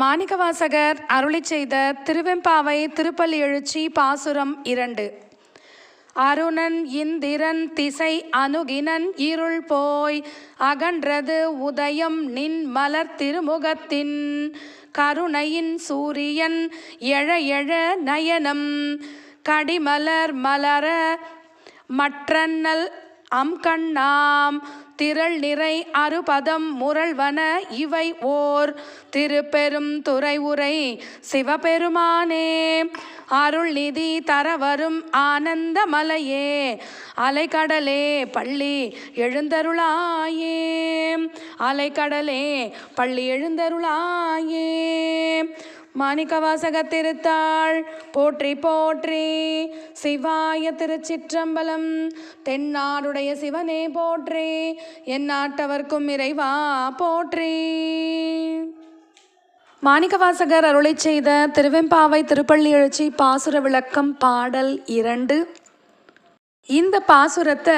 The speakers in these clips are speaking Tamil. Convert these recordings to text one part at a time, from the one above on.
மாணிக்கவாசகர் அருளி செய்த திருவெம்பாவை திருப்பள்ளி எழுச்சி பாசுரம் இரண்டு. அருணன் இந்திரன் திசை அணுகினன் இருள் போய் அகன்றது உதயம் நின் மலர் திருமுகத்தின். கருணையின் சூரியன் எழ எழ நயனம் கடிமலர் மலர மற்றன்னல் அம்கண்ணாம் திரள் நிறை அறுபதம் முரள்வன இவை ஓர் திருப்பெரும் துறை உரை சிவபெருமானே. அருள் நிதி தரவரும் ஆனந்த மலையே அலைக்கடலே பள்ளி எழுந்தருளாயே. அலைக்கடலே பள்ளி எழுந்தருளாயே. மாணிக்கவாசக திருத்தாள் போற்றி போற்றி. சிவாய திருச்சிற்றம்பலம். தென்னாடுடைய சிவனே போற்றி. என் நாட்டவர்க்கும் இறைவா போற்றி. மாணிக்கவாசகர் அருளை செய்த திருவெம்பாவை திருப்பள்ளி எழுச்சி பாசுர விளக்கம் பாடல் இரண்டு. இந்த பாசுரத்தை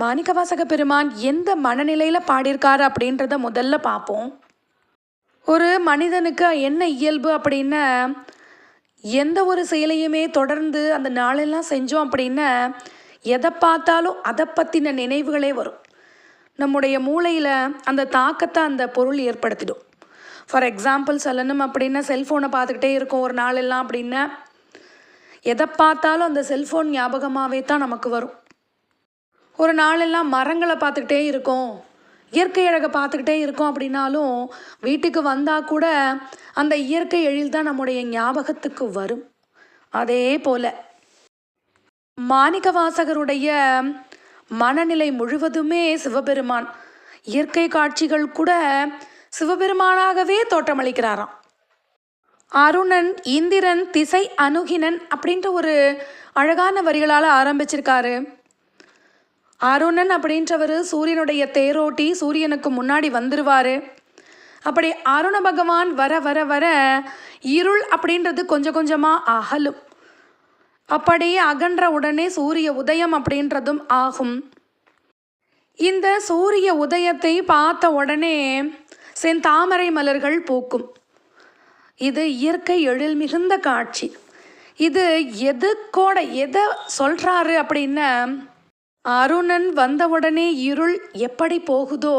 மாணிக்கவாசக பெருமான் எந்த மனநிலையில் பாடியிருக்காரு அப்படின்றத முதல்ல பார்ப்போம். ஒரு மனிதனுக்கு என்ன இயல்பு அப்படின்னா எந்த ஒரு செயலையுமே தொடர்ந்து அந்த நாளெல்லாம் செஞ்சோம் அப்படின்னா எதை பார்த்தாலும் அதை பற்றின நினைவுகளே வரும். நம்முடைய மூளையில் அந்த தாக்கத்தை அந்த பொருள் ஏற்படுத்திடும். ஃபார் எக்ஸாம்பிள் சொல்லணும் அப்படின்னா செல்ஃபோனை பார்த்துக்கிட்டே இருக்கும் ஒரு நாளெல்லாம் அப்படின்னா எதை பார்த்தாலும் அந்த செல்ஃபோன் ஞாபகமாகவே தான் நமக்கு வரும். ஒரு நாளெல்லாம் மரங்களை பார்த்துக்கிட்டே இருக்கோம். இயற்கை அழகை பார்த்துக்கிட்டே இருக்கோம் அப்படின்னாலும் வீட்டுக்கு வந்தால் கூட அந்த இயற்கை எழில் தான் நம்முடைய ஞாபகத்துக்கு வரும். அதே போல மாணிக்கவாசகருடைய மனநிலை முழுவதுமே சிவபெருமான். இயற்கை காட்சிகள் கூட சிவபெருமானாகவே தோற்றமளிக்கிறாராம். அருணன் இந்திரன் திசை அணுகினன் அப்படின்ற ஒரு அழகான வரிகளால் ஆரம்பிச்சிருக்காரு. அருணன் அப்படின்றவர் சூரியனுடைய தேரோட்டி சூரியனுக்கு முன்னாடி வந்துடுவார் அப்படி அருண பகவான் வர வர வர இருள் அப்படின்றது கொஞ்சம் கொஞ்சமாக அகலும். அப்படியே அகன்ற உடனே சூரிய உதயம் அப்படின்றதும் ஆகும். இந்த சூரிய உதயத்தை பார்த்த உடனே செந்தாமரை மலர்கள் பூக்கும். இது இயற்கை எழில் மிகுந்த காட்சி. இது எதுக்கோட எதை சொல்கிறாரு அப்படின்னா அருணன் வந்தவுடனே இருள் எப்படி போகுதோ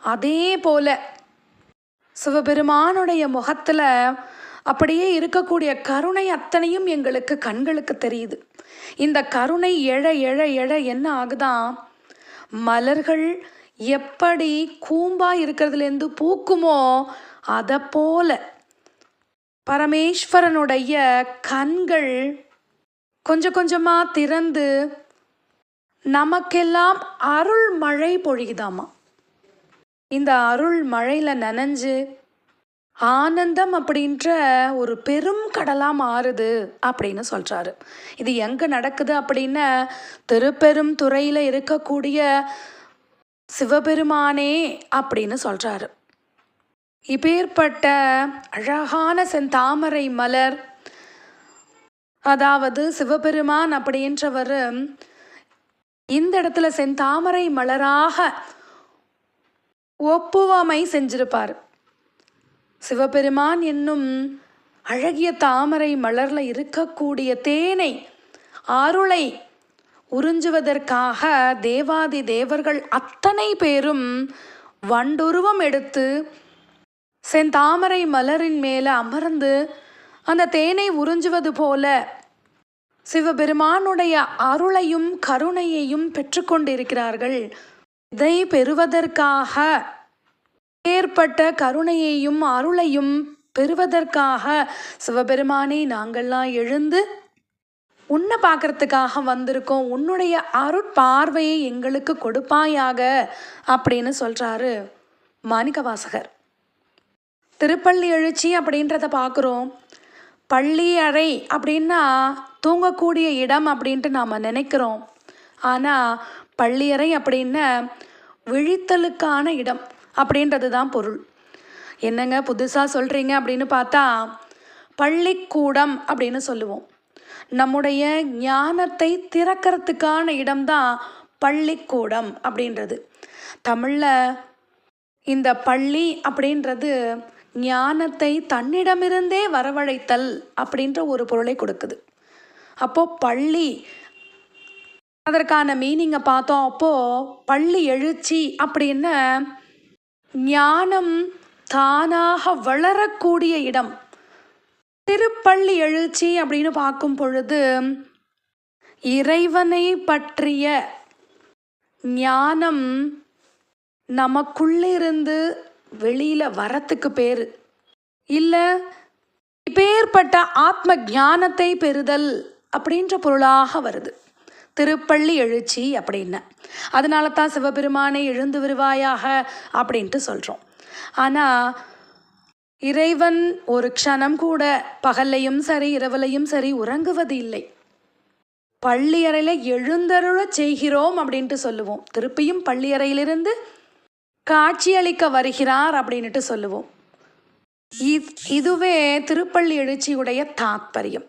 அதே போல சிவபெருமானுடைய முகத்தில் அப்படியே இருக்கக்கூடிய கருணை அத்தனையும் எங்களுக்கு கண்களுக்கு தெரியுது. இந்த கருணை எழ எழ எழ என்ன ஆகுதான் மலர்கள் எப்படி கூம்பா இருக்கிறதுலேருந்து பூக்குமோ அதை போல பரமேஸ்வரனுடைய கண்கள் கொஞ்சம் கொஞ்சமாக திறந்து நமக்கெல்லாம் அருள் மழை பொழியுதாமா? இந்த அருள் மழையில் நனைஞ்சு ஆனந்தம் அப்படின்ற ஒரு பெரும் கடலாக மாறுது அப்படின்னு சொல்கிறாரு இது எங்கே நடக்குது அப்படின்னா திருப்பெரும் துறையில் இருக்கக்கூடிய சிவபெருமானே அப்படின்னு சொல்கிறாரு இப்பேற்பட்ட அழகான செந்தாமரை மலர் அதாவது சிவபெருமான் அப்படின்றவர் இந்த இடத்துல செந்தாமரை மலராக ஒப்புவாமை செஞ்சிருப்பார். சிவபெருமான் என்னும் அழகிய தாமரை மலர்ல இருக்கக்கூடிய தேனை அருளை உறிஞ்சுவதற்காக தேவாதி தேவர்கள் அத்தனை பேரும் வண்டுருவம் எடுத்து செந்தாமரை மலரின் மேலே அமர்ந்து அந்த தேனை உறிஞ்சுவது போல சிவபெருமானுடைய அருளையும் கருணையையும் பெற்றுக்கொண்டிருக்கிறார்கள். இதை பெறுவதற்காக ஏற்பட்ட கருணையையும் அருளையும் பெறுவதற்காக சிவபெருமானை நாங்கள்லாம் எழுந்து உன்னை பார்க்கறதுக்காக வந்திருக்கோம். உன்னுடைய அருட்பார்வையை எங்களுக்கு கொடுப்பாயாக அப்படின்னு சொல்கிறாரு மாணிக்கவாசகர். திருப்பள்ளி எழுச்சி அப்படின்றத பார்க்குறோம். பள்ளி அறை அப்படின்னா தூங்கக்கூடிய இடம் அப்படின்ட்டு நாம் நினைக்கிறோம். ஆனால் பள்ளியறை அப்படின்னா விழித்தலுக்கான இடம் அப்படின்றது தான் பொருள். என்னங்க புதுசாக சொல்கிறீங்க அப்படின்னு பார்த்தா பள்ளிக்கூடம் அப்படின்னு சொல்லுவோம். நம்முடைய ஞானத்தை திறக்கிறதுக்கான இடம்தான் பள்ளிக்கூடம் அப்படின்றது. தமிழில் இந்த பள்ளி அப்படின்றது ஞானத்தை தன்னிடமிருந்தே வரவழைத்தல் அப்படின்ற ஒரு பொருளை கொடுக்குது. அப்போது பள்ளி அதற்கான மீனிங்கை பார்த்தோம். அப்போது பள்ளி எழுச்சி அப்படின்னு ஞானம் தானாக வளரக்கூடிய இடம். திருப்பள்ளி எழுச்சி அப்படின்னு பார்க்கும் பொழுது இறைவனை பற்றிய ஞானம் நமக்குள்ளிருந்து வெளியில் வரத்துக்கு பேர். இல்லை இப்பேற்பட்ட ஆத்ம ஞானத்தை பெறுதல் அப்படின்ற பொருளாக வருது. திருப்பள்ளி எழுச்சி அப்படின்னு. அதனால தான் சிவபெருமானை எழுந்து வருவாயாக அப்படின்ட்டு சொல்கிறோம் ஆனால் இறைவன் ஒரு க்ஷணம் கூட பகல்லையும் சரி இரவுலையும் சரி உறங்குவது இல்லை பள்ளியறையில் எழுந்தருளச் செய்கிறோம் அப்படின்ட்டு சொல்லுவோம். திருப்பியும் பள்ளியறையிலிருந்து காட்சியளிக்க வருகிறார் அப்படின்ட்டு சொல்லுவோம். இதுவே திருப்பள்ளி எழுச்சியுடைய தாத்பரியம்.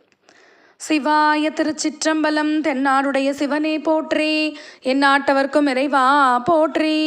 சிவாய திருச்சிற்றம்பலம் தென்னாடுடைய சிவனே போற்றி என் நாட்டவர்க்கும் இறைவா போற்றி.